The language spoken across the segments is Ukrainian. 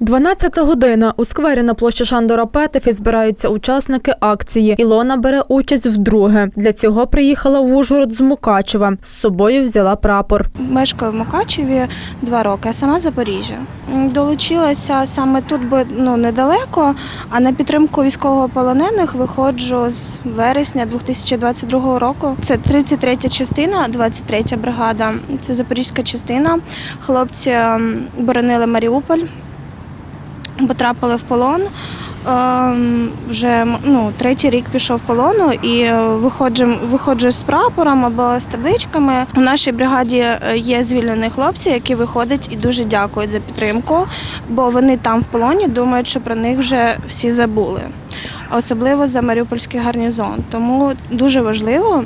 12 година. У сквері на площі Шандора Петефі збираються учасники акції. Ілона бере участь вдруге. Для цього приїхала в Ужгород з Мукачева. З собою взяла прапор. Мешкаю в Мукачеві два роки, а сама Запоріжжя. Долучилася саме тут, бо ну недалеко. А на підтримку військовополонених виходжу з вересня 2022 року. Це 33 частина, 23 бригада. Це запорізька частина. Хлопці боронили Маріуполь, потрапили в полон. Ем, Вже ну, третій рік пішов полону і е, виходжу, виходжу з прапором або з табличками. У нашій бригаді е, є звільнені хлопці, які виходять і дуже дякують за підтримку, бо вони там в полоні думають, що про них вже всі забули. Особливо за Маріупольський гарнізон. Тому дуже важливо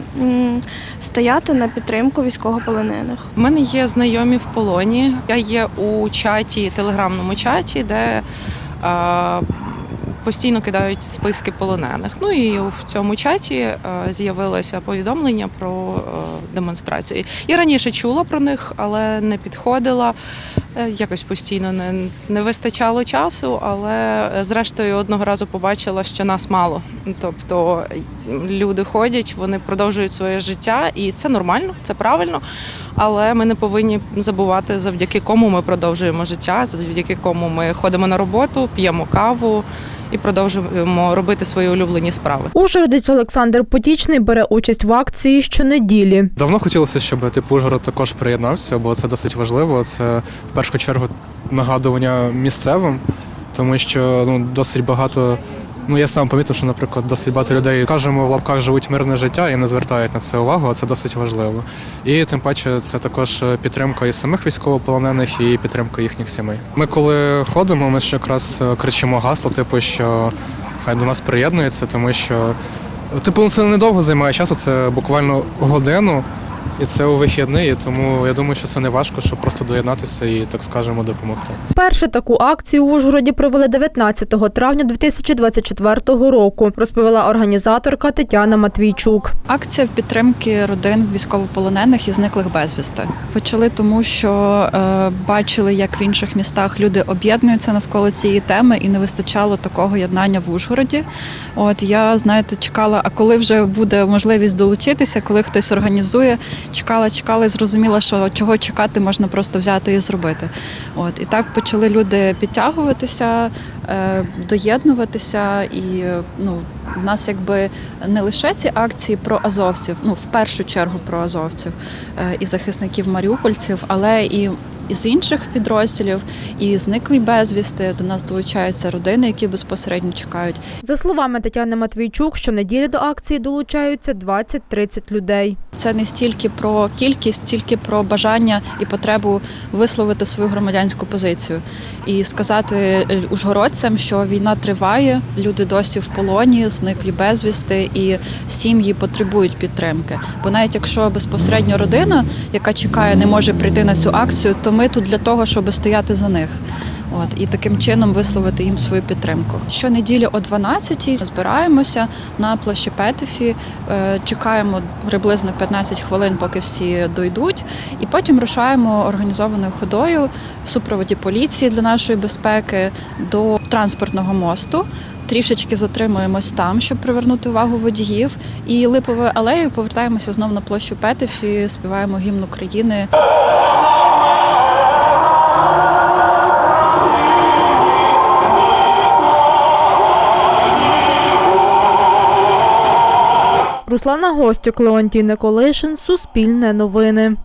стояти на підтримку військовополонених. У мене є знайомі в полоні. Я є у чаті, телеграмному чаті, де е, постійно кидають списки полонених. Ну і в цьому чаті е, з'явилося повідомлення про е, демонстрацію. Я раніше чула про них, але не підходила. Е, Якось постійно не, не вистачало часу, але е, зрештою одного разу побачила, що нас мало. Тобто люди ходять, вони продовжують своє життя, і це нормально, це правильно. Але ми не повинні забувати, завдяки кому ми продовжуємо життя, завдяки кому ми ходимо на роботу, п'ємо каву і продовжуємо робити свої улюблені справи. Ужгородець Олександр Потічний бере участь в акції щонеділі. Давно хотілося, щоб типу Ужгород також приєднався, бо це досить важливо. Це в першу чергу нагадування місцевим, тому що ну досить багато. Ну я сам помітив, що, наприклад, досить багато людей кажемо в лапках живуть мирне життя і не звертають на це увагу, а це досить важливо. І тим паче це також підтримка і самих військовополонених, і підтримка їхніх сімей. Ми коли ходимо, ми ще якраз кричимо гасло, типу, що хай до нас приєднується, тому що Типу, це недовго займає часу, це буквально годину, і це у вихідний, тому я думаю, що це не важко, щоб просто доєднатися і, так скажемо, допомогти. Першу таку акцію у Ужгороді провели 19 травня 2024 року, розповіла організаторка Тетяна Матвійчук. Акція в підтримки родин військовополонених і зниклих безвісти. Почали тому, що е, бачили, як в інших містах люди об'єднуються навколо цієї теми, і не вистачало такого єднання в Ужгороді. От я знаєте, чекала, а коли вже буде можливість долучитися, коли хтось організує, чекала, чекала і зрозуміла, що чого чекати можна просто взяти і зробити. От і так почали люди підтягуватися, е, доєднуватися, і ну в нас якби не лише ці акції про азовців, ну в першу чергу про азовців е, і захисників маріупольців, але і із інших підрозділів, і зниклі безвісти до нас долучаються родини, які безпосередньо чекають. За словами Тетяни Матвійчук, щонеділі до акції долучаються 20-30 людей. Це не стільки про кількість, стільки про бажання і потребу висловити свою громадянську позицію і сказати е, ужгородцям, що війна триває, люди досі в полоні, зниклі безвісти, і сім'ї потребують підтримки. Бо навіть якщо безпосередньо родина, яка чекає, не може прийти на цю акцію, то ми тут для того, щоб стояти за них. От і таким чином висловити їм свою підтримку. Щонеділі о 12-й збираємося на площі Петефі, е, чекаємо приблизно 15 хвилин, поки всі дойдуть, і потім рушаємо організованою ходою в супроводі поліції для нашої безпеки до транспортного мосту. Трішечки затримуємось там, щоб привернути увагу водіїв, і липовою алеєю повертаємося знов на площу Петефі, співаємо гімн України. Руслана Гостюк, Леонтій Николишин, Суспільне новини.